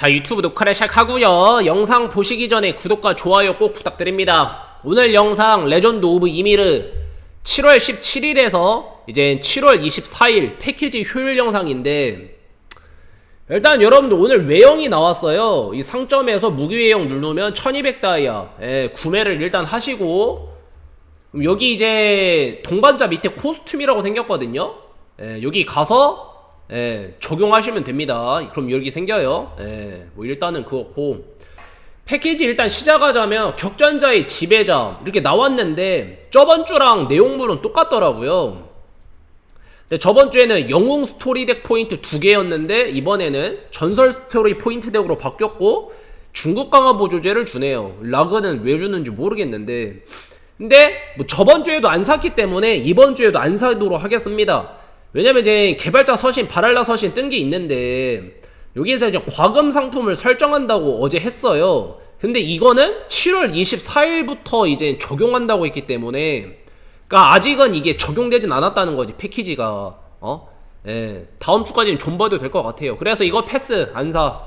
자 유튜브 녹화를 시작하고요. 영상 보시기 전에 구독과 좋아요 꼭 부탁드립니다. 오늘 영상 레전드 오브 이미르 7월 17일에서 이제 7월 24일 패키지 효율 영상인데 일단 여러분들 오늘 외형이 나왔어요. 이 상점에서 무기 외형 누르면 1200다이아. 예, 구매를 일단 하시고 여기 이제 동반자 밑에 코스튬이라고 생겼거든요. 예, 여기 가서 예, 적용하시면 됩니다. 그럼 여기 생겨요. 예, 뭐 일단은 그렇고 패키지 일단 시작하자면 격전자의 지배자 이렇게 나왔는데 저번 주랑 내용물은 똑같더라고요. 근데 저번 주에는 영웅 스토리 덱 포인트 두 개였는데 이번에는 전설 스토리 포인트 덱으로 바뀌었고 중국 강화 보조제를 주네요. 라그는 왜 주는지 모르겠는데 근데 뭐 저번 주에도 안 샀기 때문에 이번 주에도 안 사도록 하겠습니다. 왜냐면 이제 개발자 서신, 바랄라 서신 뜬 게 있는데 여기에서 이제 과금 상품을 설정한다고 어제 했어요. 근데 이거는 7월 24일부터 이제 적용한다고 했기 때문에 그러니까 아직은 이게 적용되진 않았다는 거지 패키지가 어? 예. 다음 주까지는 존버도 될 것 같아요. 그래서 이거 패스 안 사.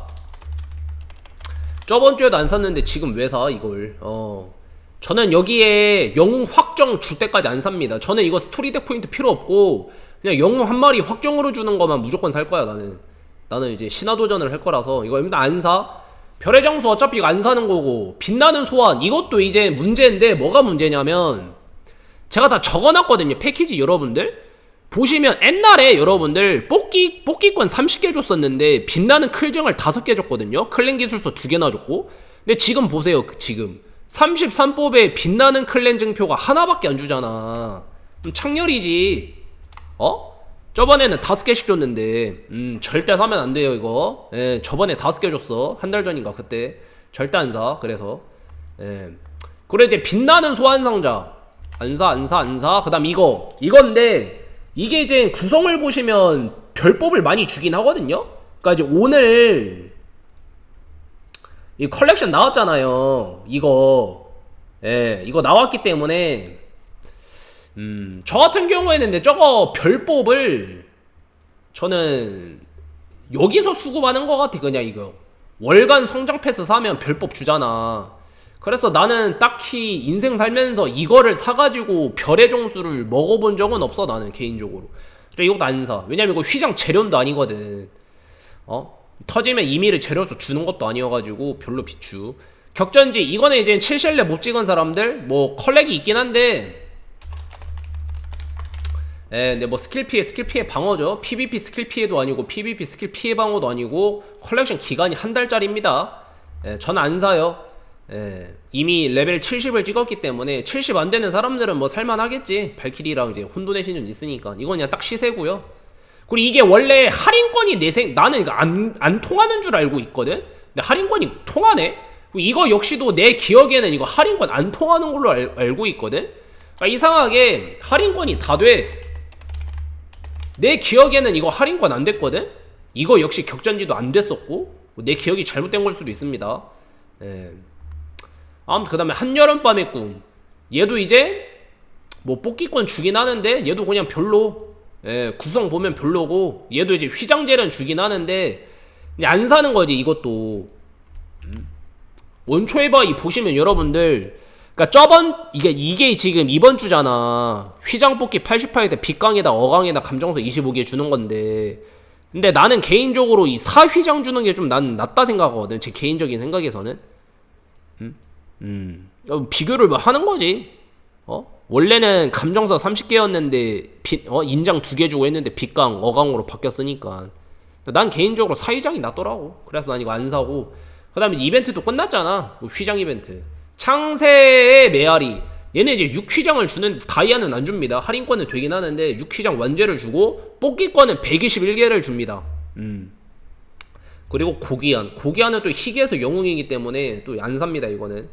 저번 주에도 안 샀는데 지금 왜 사 이걸? 어. 저는 여기에 영웅 확정 줄 때까지 안 삽니다. 저는 이거 스토리 덱 포인트 필요 없고 그냥 영웅 한 마리 확정으로 주는 것만 무조건 살 거야 나는. 나는 이제 신화 도전을 할 거라서. 이거 일단 안 사. 별의 장수 어차피 이거 안 사는 거고. 빛나는 소환. 이것도 이제 문제인데 뭐가 문제냐면 제가 다 적어놨거든요 패키지 여러분들. 보시면 옛날에 여러분들 뽑기 뽑기권 30개 줬었는데 빛나는 클정을 5개 줬거든요. 클랜 기술서 2개나 줬고. 근데 지금 보세요 지금. 33뽑에 빛나는 클랜 증표가 하나밖에 안 주잖아. 그럼 창렬이지 어? 저번에는 다섯 개씩 줬는데 음 절대 사면 안 돼요 이거. 예 저번에 다섯 개 줬어. 한 달 전인가 그때. 절대 안 사 그래서. 예. 그래 이제 빛나는 소환 상자. 안 사 안 사 안 사. 그 다음 이거. 이건데 이게 이제 구성을 보시면 별법을 많이 주긴 하거든요? 그러니까 이제 오늘 이 컬렉션 나왔잖아요 이거. 예 이거 나왔기 때문에 음, 저 같은 경우에는 근데 저거 별법을 저는 여기서 수급하는 것 같아 그냥 이거. 월간 성장 패스 사면 별법 주잖아. 그래서 나는 딱히 인생 살면서 이거를 사가지고 별의 종수를 먹어본 적은 없어 나는 개인적으로. 그래 이것도 안사. 왜냐면 이거 휘장 재련도 아니거든. 어? 터지면 임의를 재료수 주는 것도 아니어가지고 별로 비추. 격전지 이거는 이제 7셀레 못 찍은 사람들? 뭐 컬렉이 있긴 한데 예, 근데 뭐 스킬 피해, 스킬 피해 방어죠. PVP 스킬 피해도 아니고 PVP 스킬 피해 방어도 아니고 컬렉션 기간이 한 달짜리입니다. 예, 전 안 사요. 예, 이미 레벨 70을 찍었기 때문에 70 안 되는 사람들은 뭐 살만하겠지. 발키리랑 이제 혼돈의 신은 있으니까 이건 그냥 딱 시세고요. 그리고 이게 원래 할인권이 내생 나는 안, 안 통하는 줄 알고 있거든. 근데 할인권이 통하네. 이거 역시도 내 기억에는 이거 할인권 안 통하는 걸로 알, 알고 있거든. 그러니까 이상하게 할인권이 다 돼. 내 기억에는 이거 할인권 안 됐거든? 이거 역시 격전지도 안 됐었고 내 기억이 잘못된 걸 수도 있습니다 예. 아무튼 그 다음에 한여름밤의 꿈 얘도 이제 뭐 뽑기권 주긴 하는데 얘도 그냥 별로 예, 구성 보면 별로고 얘도 이제 휘장재련 주긴 하는데 안 사는 거지 이것도 음. 원초의 바이 보시면 여러분들 그러니까 저번 이게 이게 지금 이번 주잖아. 휘장 뽑기 88대 빗강에다 어강에다 감정서 25개 주는 건데. 근데 나는 개인적으로 이 사휘장 주는 게 좀 난 낫다 생각하거든. 제 개인적인 생각에서는. 음. 음. 어, 비교를 뭐 하는 거지. 어? 원래는 감정서 30개였는데 빗, 어? 인장 2개 주고 했는데 빗강 어강으로 바뀌었으니까. 난 개인적으로 사휘장이 낫더라고. 그래서 난 이거 안 사고. 그다음에 이벤트도 끝났잖아. 뭐 휘장 이벤트. 창세의 메아리. 얘는 이제 6휘장을 주는 다이아는 안 줍니다. 할인권은 되긴 하는데 6휘장 완제를 주고 뽑기권은 121개를 줍니다. 음. 그리고 고기한. 고기한은 또 희귀해서 영웅이기 때문에 또 안 삽니다 이거는.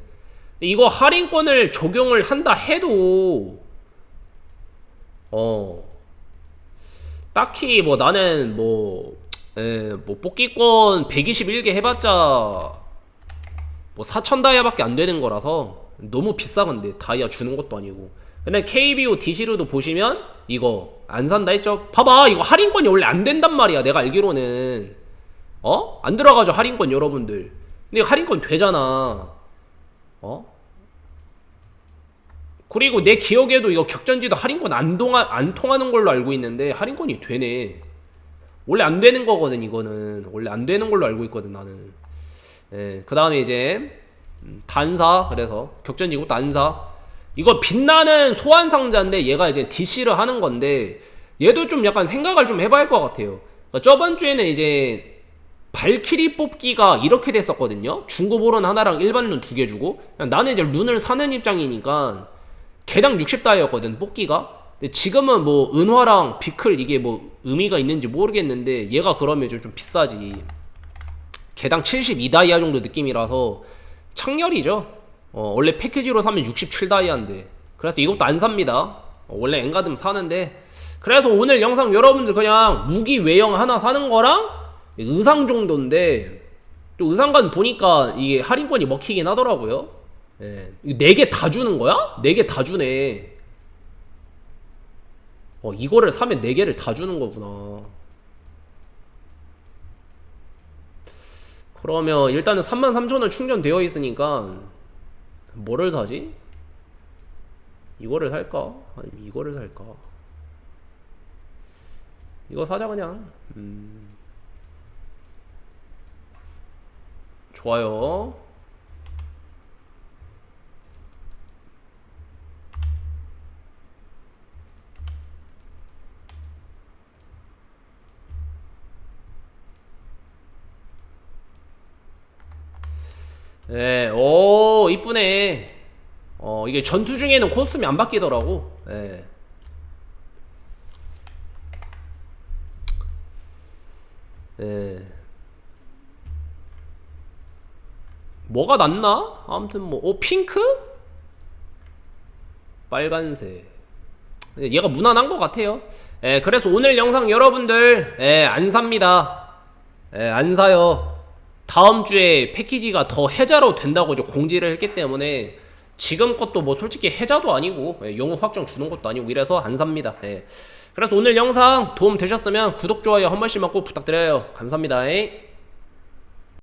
이거 할인권을 적용을 한다 해도 어. 딱히 뭐 나는 뭐, 에, 뭐 뽑기권 121개 해봤자 뭐 4천 다이아밖에 안 되는 거라서 너무 비싸 근데 다이아 주는 것도 아니고. 근데 KBO 디시르도 보시면 이거 안 산다 했죠? 봐봐 이거 할인권이 원래 안 된단 말이야 내가 알기로는. 어? 안 들어가죠 할인권 여러분들. 근데 할인권 되잖아. 어? 그리고 내 기억에도 이거 격전지도 할인권 안, 동하, 안 통하는 걸로 알고 있는데 할인권이 되네. 원래 안 되는 거거든 이거는. 원래 안 되는 걸로 알고 있거든 나는 예, 그 다음에 이제 음, 단사 그래서 격전지고 단사. 이거 빛나는 소환 상자인데 얘가 이제 DC를 하는 건데 얘도 좀 약간 생각을 좀 해봐야 할 것 같아요. 그러니까 저번 주에는 이제 발키리 뽑기가 이렇게 됐었거든요. 오른 하나랑 일반 룬 두 개 주고 나는 이제 룬을 사는 입장이니까 개당 60다이였거든 뽑기가. 근데 지금은 뭐 은화랑 비클 이게 뭐 의미가 있는지 모르겠는데 얘가 그러면 좀, 좀 비싸지 개당 72다이아 정도 느낌이라서 창렬이죠. 어, 원래 패키지로 사면 67다이아인데. 그래서 이것도 안 삽니다. 어, 원래 엔가듬 사는데. 그래서 오늘 영상 여러분들 그냥 무기 외형 하나 사는 거랑 의상 정도인데 또 의상관 보니까 이게 할인권이 먹히긴 하더라고요. 예. 네개 다 주는 거야? 네 개 다 주네. 어 이거를 사면 네 개를 다 주는 거구나 그러면 일단은 33,000원 충전되어 있으니까 뭐를 사지? 이거를 살까? 아니면 이거를 살까? 이거 사자 그냥 음. 좋아요 네, 오, 이쁘네. 어, 이게 전투 중에는 코스튬이 안 바뀌더라고. 예. 예. 뭐가 낫나? 아무튼 뭐, 오, 핑크? 빨간색. 얘가 무난한 것 같아요. 예, 그래서 오늘 영상 여러분들, 예, 안 삽니다. 예, 안 사요. 다음 주에 패키지가 더 해자로 된다고 이제 공지를 했기 때문에 지금 것도 뭐 솔직히 해자도 아니고 예, 영웅 확정 주는 것도 아니고 이래서 안 삽니다. 예. 그래서 오늘 영상 도움 되셨으면 구독, 좋아요 한 번씩만 꼭 부탁드려요. 감사합니다. 예.